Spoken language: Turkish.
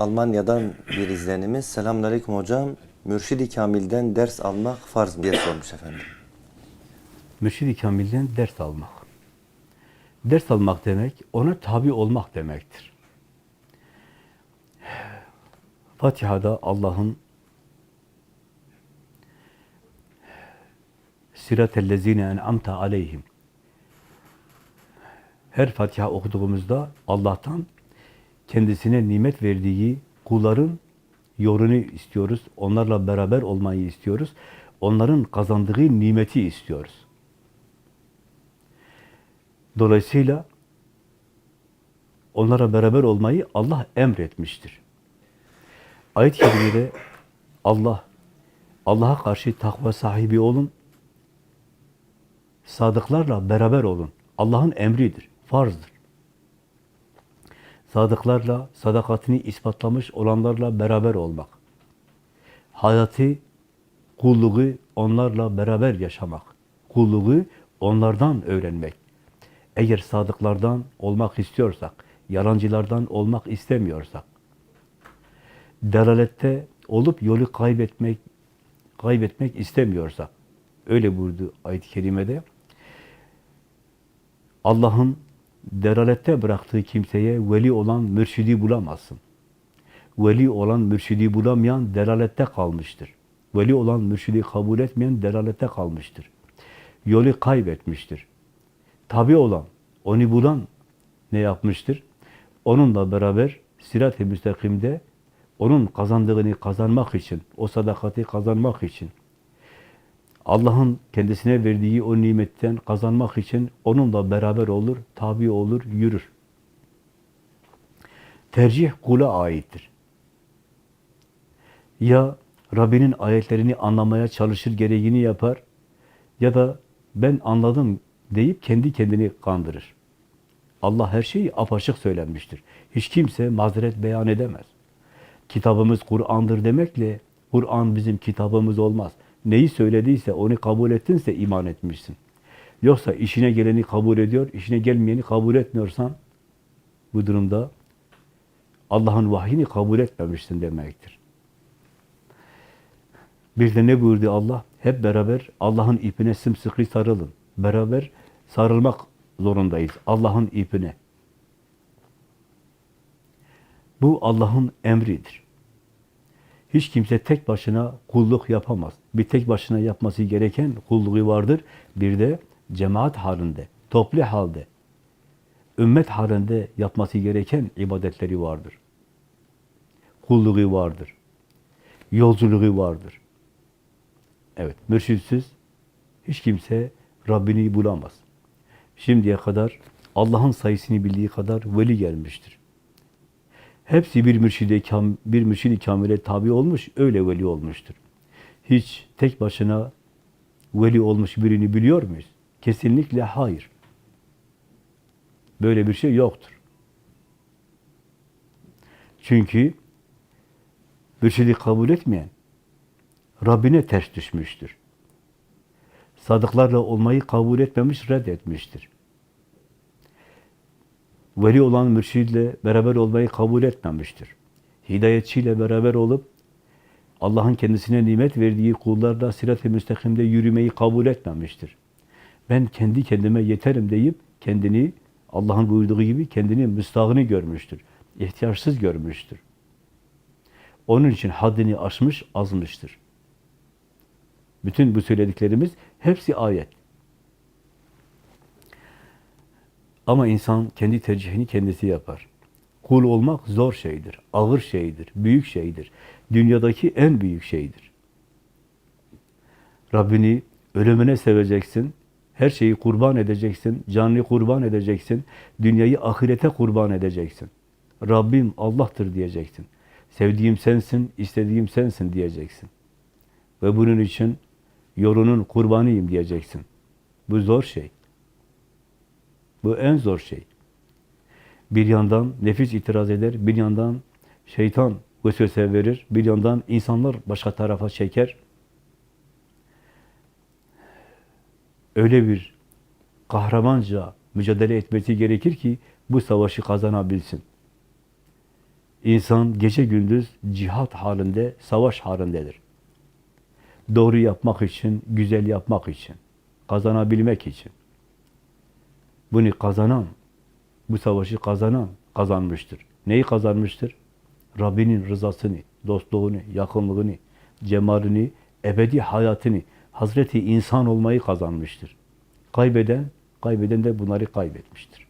Almanya'dan bir izlenimiz. Selamünaleyküm hocam. Mürşidi Kamil'den ders almak farz mı diye sormuş efendim. Mürşid-i Kamil'den ders almak. Ders almak demek, ona tabi olmak demektir. Fatiha'da Allah'ın Siratellezine en'amte aleyhim her Fatiha okuduğumuzda Allah'tan kendisine nimet verdiği kulların yolunu istiyoruz. Onlarla beraber olmayı istiyoruz. Onların kazandığı nimeti istiyoruz. Dolayısıyla onlara beraber olmayı Allah emretmiştir. Ayet-i kerimede Allah, Allah'a karşı takva sahibi olun, sadıklarla beraber olun. Allah'ın emridir, farzdır. Sadıklarla, sadakatini ispatlamış olanlarla beraber olmak. Hayatı, kulluğu onlarla beraber yaşamak. Kulluğu onlardan öğrenmek. Eğer sadıklardan olmak istiyorsak, yalancılardan olmak istemiyorsak, delalette olup yolu kaybetmek kaybetmek istemiyorsak, öyle buyurdu ayet-i kerimede, Allah'ın delalette bıraktığı kimseye veli olan mürşidi bulamazsın. Veli olan mürşidi bulamayan delalette kalmıştır. Veli olan mürşidi kabul etmeyen delalette kalmıştır. Yolu kaybetmiştir. Tabi olan, onu bulan ne yapmıştır? Onunla beraber sirat-i müstakimde onun kazandığını kazanmak için, o sadakati kazanmak için, Allah'ın kendisine verdiği o nimetten kazanmak için onunla beraber olur, tabi olur, yürür. Tercih kula aittir. Ya Rabbinin ayetlerini anlamaya çalışır, gereğini yapar ya da ben anladım deyip kendi kendini kandırır. Allah her şeyi apaçık söylenmiştir. Hiç kimse mazeret beyan edemez. Kitabımız Kur'an'dır demekle Kur'an bizim kitabımız olmaz. Neyi söylediyse, onu kabul ettinse iman etmişsin. Yoksa işine geleni kabul ediyor, işine gelmeyeni kabul etmiyorsan bu durumda Allah'ın vahyini kabul etmemişsin demektir. Bir de ne buyurdu Allah? Hep beraber Allah'ın ipine sımsıkı sarılın. Beraber sarılmak zorundayız Allah'ın ipine. Bu Allah'ın emridir. Hiç kimse tek başına kulluk yapamaz. Bir tek başına yapması gereken kulluğu vardır. Bir de cemaat halinde, toplu halde, ümmet halinde yapması gereken ibadetleri vardır. Kulluğu vardır. Yolculuğu vardır. Evet, mürşitsiz hiç kimse Rabbini bulamaz. Şimdiye kadar Allah'ın sayısını bildiği kadar veli gelmiştir. Hepsi bir mürşide bir mürşidi kamile tabi olmuş, öyle veli olmuştur. Hiç tek başına veli olmuş birini biliyor muyuz? Kesinlikle hayır. Böyle bir şey yoktur. Çünkü mürşidi kabul etmeyen Rabbine ters düşmüştür. Sadıklarla olmayı kabul etmemiş, reddetmiştir. Veli olan mürşidle beraber olmayı kabul etmemiştir. Hidayetçiyle beraber olup Allah'ın kendisine nimet verdiği kullarla sirat-i müstakimde yürümeyi kabul etmemiştir. Ben kendi kendime yeterim deyip kendini Allah'ın buyurduğu gibi kendini müstahını görmüştür. İhtiyaçsız görmüştür. Onun için haddini aşmış, azmıştır. Bütün bu söylediklerimiz hepsi ayet. Ama insan kendi tercihini kendisi yapar. Kul olmak zor şeydir, ağır şeydir, büyük şeydir. Dünyadaki en büyük şeydir. Rabbini ölümüne seveceksin, her şeyi kurban edeceksin, canını kurban edeceksin, dünyayı ahirete kurban edeceksin. Rabbim Allah'tır diyeceksin. Sevdiğim sensin, istediğim sensin diyeceksin. Ve bunun için yolunun kurbanıyım diyeceksin. Bu zor şey. Bu en zor şey. Bir yandan nefis itiraz eder, bir yandan şeytan vesvese verir, bir yandan insanlar başka tarafa çeker. Öyle bir kahramanca mücadele etmesi gerekir ki bu savaşı kazanabilsin. İnsan gece gündüz cihat halinde, savaş halindedir. Doğru yapmak için, güzel yapmak için, kazanabilmek için. Bunu kazanan, bu savaşı kazanan kazanmıştır. Neyi kazanmıştır? Rabbinin rızasını, dostluğunu, yakınlığını, cemalini, ebedi hayatını, Hazreti insan olmayı kazanmıştır. Kaybeden, kaybeden de bunları kaybetmiştir.